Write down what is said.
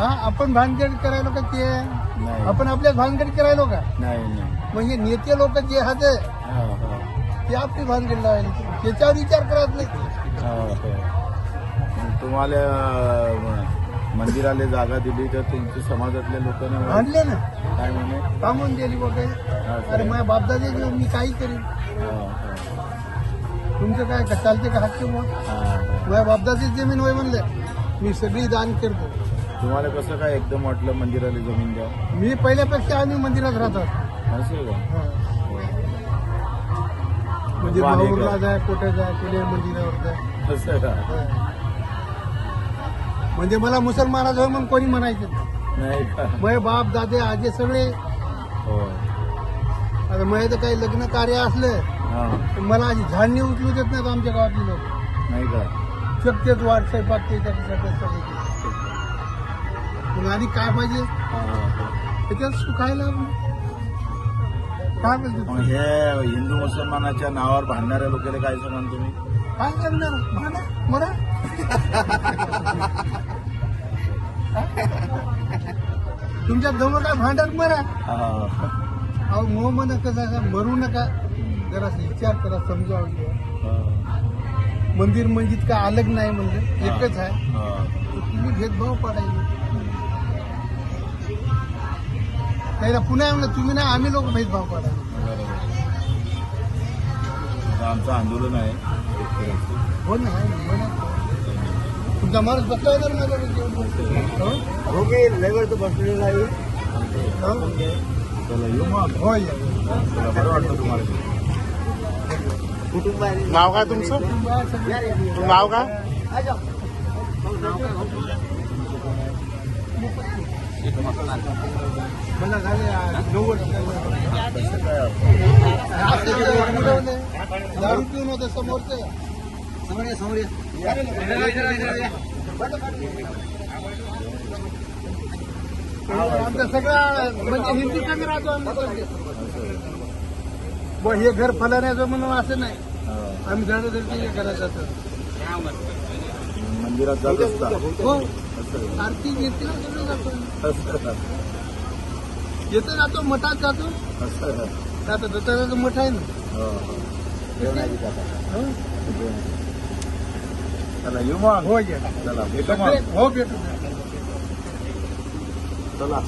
हा आपण भानगड करायलो का ते? नाही. आपण आपल्या भानगड करायलो का? नाही नाही. म्हणजे नेते लोक जे आहेत हा, हा. ते आपली भानगड लावायला त्याच्यावर विचार करत नाही. हा, हा. मग तुम्हाला अं, मंदिराला जागा दिली तर तुमच्या समाजातल्या लोकांना आणले ना. काय म्हणे? थांबून दिली वगैरे अरे माझ्या बापदादे घेऊन मी काही करीन. हा, हा. तुमचं काय का चालते का हात किंवा हा, हा. माझ्या बापदाची जमीन होय म्हणले. मी सगळी दान करतो. तुम्हाला कसं काय एकदम वाटलं मंदिराला जमीन द्या मी पहिल्यापेक्षा आम्ही मंदिरात राहतो. असं का? म्हणजे जाय कुठे जाय कुठे मंदिरावर जाय असं का. म्हणजे मला मुसलमानाच होय म्हणून कोणी म्हणायचं नाही. नाही का? माझे बाप दादे आजे सगळे. हो आता माझे तर काही लग्न कार्य असलं हा. तर मला अशी झाडणी उचलू देत नाहीत आमच्या गावातली लोक. नाही का? शक्यच वाट स्वयंपाक ते त्याच्यासाठी सगळे. मग आणि काय पाहिजे. त्याच्यात सुखायला काय मग हे हिंदू मुसलमानाच्या नावावर भांडणाऱ्या लोकांना काय सांगाल तुम्ही? काय करणार? म्हणा मरा तुमच्या जवळ काय भांडण? मरा हा, अहो मोह कसं आहे, मरू नका. जरा विचार करा समजावं हा, मंदिर काय अलग नाही म्हणजे एकच आहे. हा. तर तुम्ही भेदभाव पाडायचे त्याला पुन्हा म्हणलं तुम्ही नाही आम्ही लोक भेदभाव. आता आमचं आंदोलन आहे शेतकऱ्याचं. हो ना आहे ना, हो ना. तुमचा माणूस बसला होता ना माझ्या हो? हो की लेबर तर बसलेला आहे हो? चला येऊ मग हो या. चला, बरं वाटतं तुम्हाला नाव काय तुमचं नाव काय दारू पिऊन होतं समोरचं आमचा सगळा म्हणजे हिंदी कमी राहतो हे घर फलाण्याचं म्हणून असं नाही. आम्ही झाडं हे करायचं असं मंदिरात जात असता हो. आरती घेते ना सगळं जातो. येतो जातो मठात जातो. आता दत्ताचं मठ आहे ना? हो, हो. हो? चला येऊ मग. हो चला भेटू हो भेटू. चला.